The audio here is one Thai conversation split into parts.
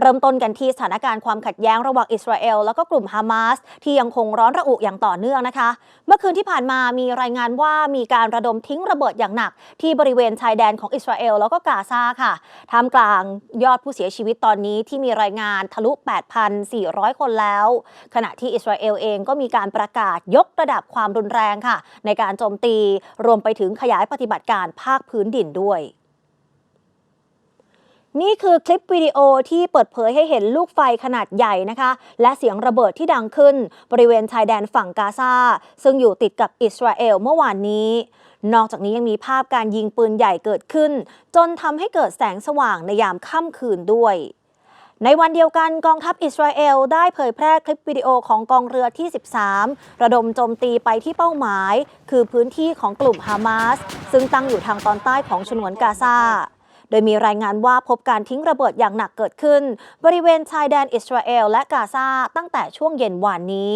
เริ่มต้นกันที่สถานการณ์ความขัดแย้งระหว่างอิสราเอลแล้วก็กลุ่มฮามาสที่ยังคงร้อนระอุอย่างต่อเนื่องนะคะ เมื่อคืนที่ผ่านมามีรายงานว่ามีการระดมทิ้งระเบิดอย่างหนัก ที่บริเวณชายแดนของอิสราเอลแล้วก็กาซาค่ะท่ามกลางยอดผู้เสียชีวิตตอนนี้ที่มีรายงานทะลุ 8,400 คนแล้ว ขณะที่อิสราเอลเองก็มีการประกาศยกระดับความรุนแรงค่ะ ในการโจมตีรวมไปถึงขยายปฏิบัติการภาคพื้นดินด้วย นี่คือคลิปวิดีโอที่เปิดเผยให้เห็นลูกไฟขนาดใหญ่นะคะ และเสียงระเบิดที่ดังขึ้น บริเวณชายแดนฝั่งกาซาซึ่งอยู่ติดกับอิสราเอลเมื่อวานนี้ นอกจากนี้ยังมีภาพการยิงปืนใหญ่เกิดขึ้น จนทำให้เกิดแสงสว่างในยามค่ำคืนด้วยในวันเดียวกันกองทัพอิสราเอลได้เผยแพร่คลิปวิดีโอของกองเรือที่ 13 ระดมโจมตีไปที่เป้าหมาย คือพื้นที่ของกลุ่มฮามาส ซึ่งตั้งอยู่ทางตอนใต้ของฉนวนกาซา โดยมีรายงานว่าพบการทิ้งระเบิดอย่างหนักเกิดขึ้น บริเวณชายแดนอิสราเอลและกาซาตั้งแต่ช่วงเย็นวานนี้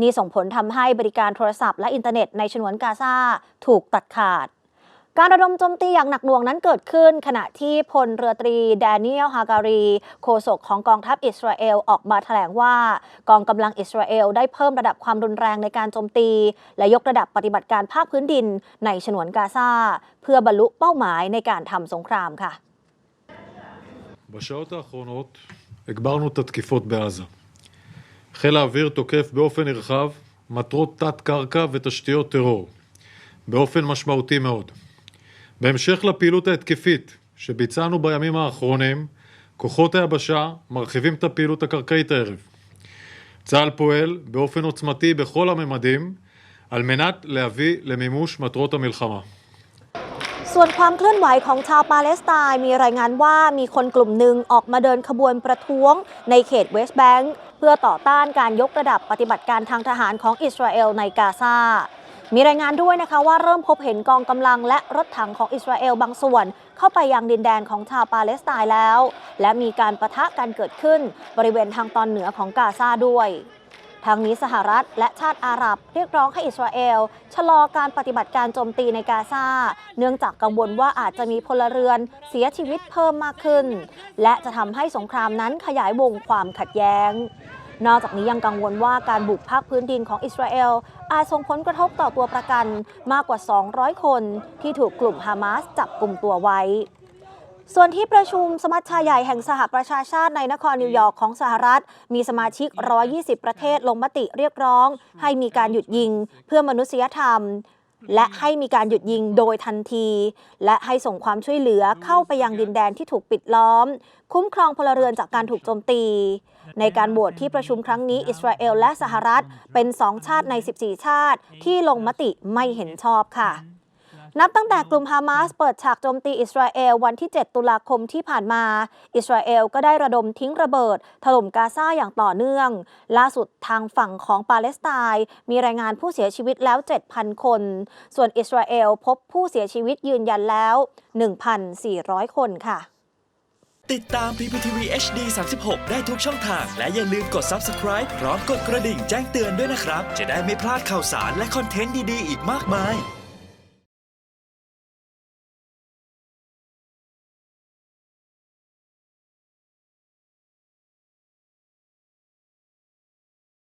นี่ส่งผลทำให้บริการโทรศัพท์และอินเทอร์เน็ตในชนวนกาซาถูกตัดขาด การระดมโจมตีอย่างหนักหน่วงนั้นเกิดขึ้น ขณะที่พลเรือตรีแดเนียลฮาการีโฆษกของกองทัพอิสราเอลออกมาแถลงว่า กองกำลังอิสราเอลได้เพิ่มระดับความรุนแรงในการโจมตี และยกระดับปฏิบัติการภาคพื้นดินในฉนวนกาซาเพื่อบรรลุเป้าหมายในการทำสงครามค่ะ בשעות האחרונות הגברנו את התקיפות בעזה. חיל האוויר תוקף באופן נרחב מטרות תת-קרקע ותשתיות טרור, באופן משמעותי מאוד. בהמשך לפעילות ההתקפית שביצענו בימים האחרונים, כוחות היבשה מרחיבים את הפעילות הקרקעית הערב. צה"ל פועל באופן עוצמתי בכל הממדים על מנת להביא למימוש מטרות המלחמה. ส่วนความเคลื่อนไหวของชาวปาเลสไตน์มีรายงานว่ามีคนกลุ่มหนึ่งออกมาเดินขบวนประท้วงในเขตเวสต์แบงก์เพื่อต่อต้านการยกระดับปฏิบัติการทางทหารของอิสราเอลในกาซา มีรายงานด้วยนะคะว่าเริ่มพบเห็นกองกำลังและรถถังของอิสราเอลบางส่วน เข้าไปยังดินแดนของชาวปาเลสไตน์แล้ว และมีการประทะกันเกิดขึ้น บริเวณทางตอนเหนือของกาซาด้วยทางนี้สหรัฐและชาติอาหรับเรียกร้องให้อิสราเอล ชะลอการปฏิบัติการโจมตีในกาซา เนื่องจากกังวลว่าอาจจะมีพลเรือนเสียชีวิตเพิ่มมากขึ้น และจะทำให้สงครามนั้นขยายวงความขัดแย้ง นอกจากนี้ยังกังวลว่าการบุกภาคพื้นดินของอิสราเอล อาจส่งผลกระทบต่อตัวประกันมากกว่า 200 คน ที่ถูกกลุ่มฮามาสจับกลุ่มตัวไว้ส่วนที่ประชุมสมัชชาใหญ่แห่งสหประชาชาติในนครนิวยอร์กของสหรัฐ มีสมาชิก 120 ประเทศลงมติเรียกร้อง ให้มีการหยุดยิงเพื่อมนุษยธรรม และให้มีการหยุดยิงโดยทันที และให้ส่งความช่วยเหลือเข้าไปยังดินแดนที่ถูกปิดล้อม คุ้มครองพลเรือนจากการถูกโจมตี ในการโหวตที่ประชุมครั้งนี้อิสราเอลและสหรัฐเป็นสองชาติใน 14 ชาติที่ลงมติไม่เห็นชอบค่ะ นับตั้งแต่กลุ่มฮามาสเปิดฉากโจมตีอิสราเอลวันที่ 7 ตุลาคมที่ผ่านมา อิสราเอลก็ได้ระดมทิ้งระเบิด ถล่มกาซาอย่างต่อเนื่อง ล่าสุดทางฝั่งของปาเลสไตน์มีรายงานผู้เสียชีวิตแล้ว 7,000 คน ส่วนอิสราเอลพบผู้เสียชีวิตยืนยันแล้ว 1,400 คนค่ะ ติดตาม PPTV HD 36 ได้ทุกช่องทาง และอย่าลืมกด Subscribe พร้อมกดกระดิ่งแจ้งเตือนด้วยนะครับ จะได้ไม่พลาดข่าวสารและคอนเทนต์ดี ๆ อีกมากมาย